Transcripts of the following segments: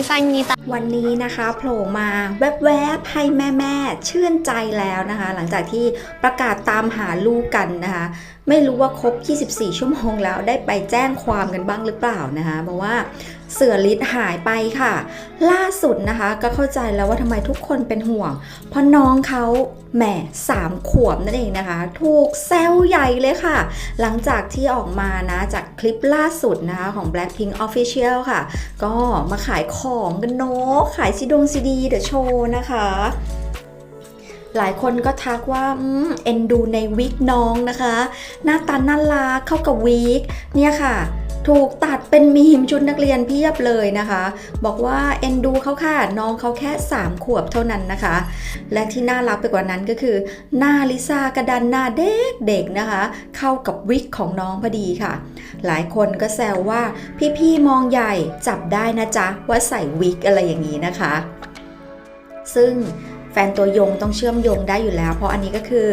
감사합니다. วันนี้นะคะโผล่มาแวบๆให้แม่ๆชื่นใจแล้วนะคะ หลังจากที่ประกาศตามหาลูกกันนะคะ ไม่รู้ว่าครบ 24 ชั่วโมงแล้วได้ไปแจ้งความกันบ้างหรือเปล่านะคะ เพราะว่าเสือลิศหายไปค่ะ ล่าสุดนะคะก็เข้าใจแล้วว่าทำไมทุกคนเป็นห่วง เพราะน้องเขาแหมสามขวบนั่นเองนะคะ ถูกแซวใหญ่เลยค่ะ หลังจากที่ออกมานะจากคลิปล่าสุดนะคะของ Blackpink Official ค่ะ ก็มาขายของกันเนะขายซีดงซีดีเดอะโชว์นะคะ หลายคนก็ทักว่าเอ็นดูในวิกน้องนะคะ หน้าตาน่ารักเข้ากับวิกเนี่ยค่ะ ถูกตั เป็นมีมชุดนักเรียนเพียบเลยนะคะ บอกว่าเอ็นดูเขาค่ะน้องเขาแค่ 3 ขวบเท่านั้นนะคะ และที่น่ารักไปกว่านั้นก็คือ หน้าลิซ่ากระดันหน้าเด็กเด็กๆนะคะ เข้ากับวิกของน้องพอดีค่ะ หลายคนก็แซวว่าพี่ๆมองใหญ่จับได้นะจ๊ะว่าใส่วิกอะไรอย่างนี้นะคะ ซึ่ง แฟนตัวยงต้องเชื่อมโยงได้อยู่แล้ว เพราะอันนี้ก็คือ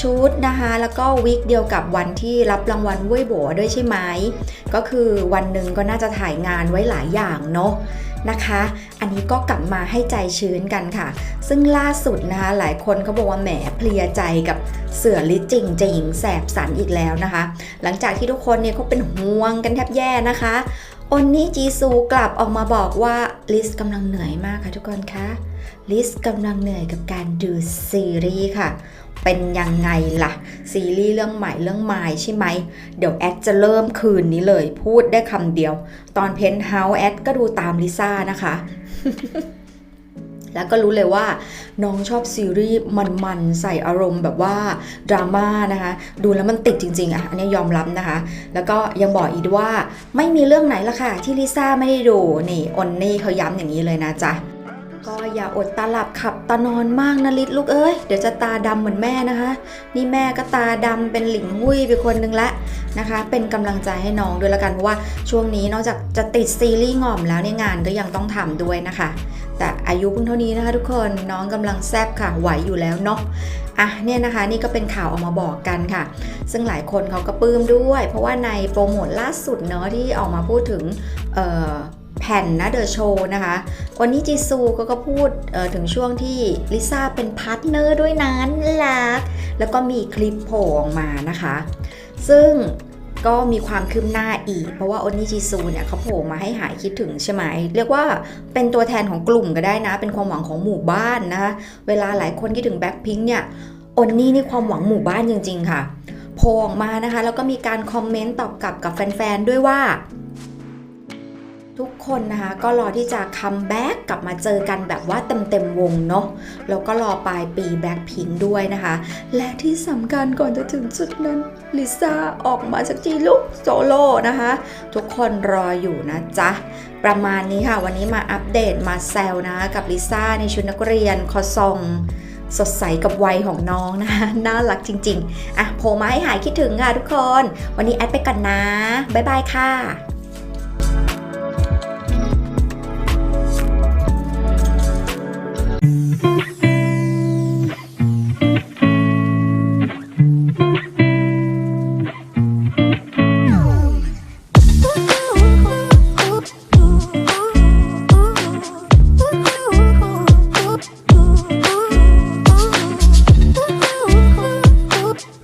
ชุดนะคะแล้วก็วิกเดียวกับวันที่รับรางวัลเว่ยโบด้วยใช่ไหมก็คือวันหนึ่งก็น่าจะถ่ายงานไว้หลายอย่างเนาะนะคะ อันนี้ก็กลับมาให้ใจชื้นกันค่ะ ซึ่งล่าสุดนะคะหลายคนเขาบอกว่าแหมเพลียใจกับเสือลิจริงจะหญิงแสบสันอีกแล้วนะคะ หลังจากที่ทุกคนเนี่ยเขาเป็นห่วงกันแทบแย่นะคะอนนี่จีซูกลับออกมาบอกว่าลิสกำลังเหนื่อยมากค่ะทุกคนคะ ลิสกำลังเหนื่อยกับการดูซีรีส์ค่ะ เป็นยังไงล่ะ ซีรีส์เรื่องใหม่เรื่องใหม่ใช่ไหม เดี๋ยวแอดจะเริ่มคืนนี้เลย พูดได้คำเดียว ตอนเพนท์เฮาส์แอดก็ดูตามลิซ่านะคะแล้วก็รู้เลยว่าน้องชอบซีรีส์มันๆใส่อารมณ์แบบว่าดราม่านะคะ ดูแล้วมันติดจริงๆอะอันนี้ยอมรับนะคะ แล้วก็ยังบอกอีกวยว่าไม่มีเรื่องไหนละค่ะ ที่ลิซ่าไม่ได้ดูนี่อนนี่เขาย้ำอย่างนี้เลยนะจ๊ะ ก็อย่าอดตาหลับขับตานอนมากนะลิศลูกเอ้ย เดี๋ยวจะตาดำเหมือนแม่นะคะ นี่แม่ก็ตาดำเป็นหลิงหุ้ยไปคนนึงละนะคะ เป็นกำลังใจให้น้องด้วยละกันเพราะว่าช่วงนี้นอกจากจะติดซีรีส์งอมแล้วเนี่ยงานก็ยังต้องทำด้วยนะคะ แต่อายุเพิ่งเท่านี้นะคะ ทุกคนน้องกำลังแซบค่ะไหวอยู่แล้วเนาะอะเนี่ยนะคะนี่ก็เป็นข่าวออกมาบอกกันค่ะ ซึ่งหลายคนเขาก็ปลื้มด้วย เพราะว่าในโปรโมทล่าสุดเนาะที่ออกมาพูดถึงเอ่อ แผ่นนะเดอะโชว์นะคะ วันนี้จีซูก็ก็พูดถึงช่วงที่ลิซ่าเป็นพาร์ทเนอร์ด้วยนั้นรักแล้วก็มีคลิปโผล่ออกมานะคะ ซึ่งก็มีความคืบหน้าอีก เพราะว่าโอนิจิซูเนี่ยเขาโผล่มาให้หายคิดถึงใช่ไหม เรียกว่าเป็นตัวแทนของกลุ่มก็ได้นะ เป็นความหวังของหมู่บ้านนะคะ เวลาหลายคนคิดถึงแบ็คพิงเนี่ยโอนนี่นี่ความหวังหมู่บ้านจริง ๆ ค่ะ โผล่ออกมานะคะ แล้วก็มีการคอมเมนต์ตอบกลับกับแฟน ๆ ด้วยว่า ทุกคนนะคะก็รอที่จะคัมแบ็กกลับมาเจอกันแบบว่าเต็มๆวงเนาะแล้วก็รอปลายปีแบ็คพิงด้วยนะคะ และที่สำคัญก่อนจะถึงจุดนั้นลิซ่าออกมาสักทีลูกโซโล่นะคะ ทุกคนรออยู่นะจ๊ะ ประมาณนี้ค่ะ วันนี้มาอัปเดตมาแซวนะกับลิซ่าในชุดนักเรียนคอซองสดใสกับวัยของน้องนะคะน่ารักจริง ๆ อะโผล่มาให้หายคิดถึงค่ะทุกคน วันนี้แอดไปก่อนนะ บ๊ายบายค่ะ